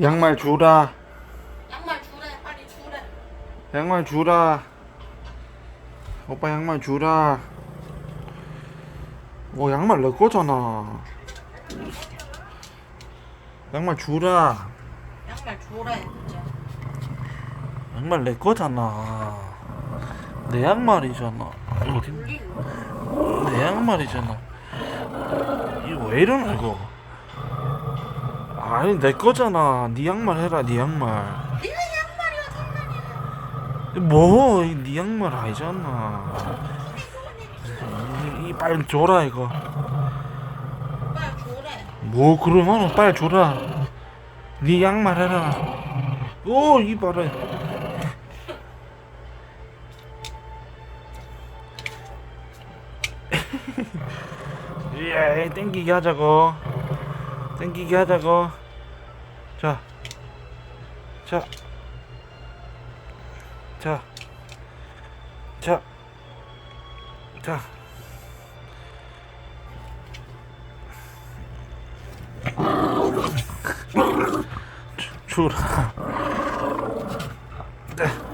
양말 주라. 양말 주래 빨리 주래 양말 주라. 오빠 양말 주라. 오 양말 내 거잖아. 양말 주라. 양말 주래 양말 내 거잖아. 내 양말이잖아. 어디? 내 양말이잖아. 이거 왜 이러나 이거? 아니 내 거잖아. 네 양말 해라. 네 양말. 네가 장난이야 뭐네 양말 아니잖아. 이, 이 빨리 줘라 이거. 뭐 그러면 빨리 줘라. 네 양말 해라. 오 이봐라. 예, 땡기게 하자고. 땡기게 하자고. 자, 자, 자, 자, 자. 주라. 네.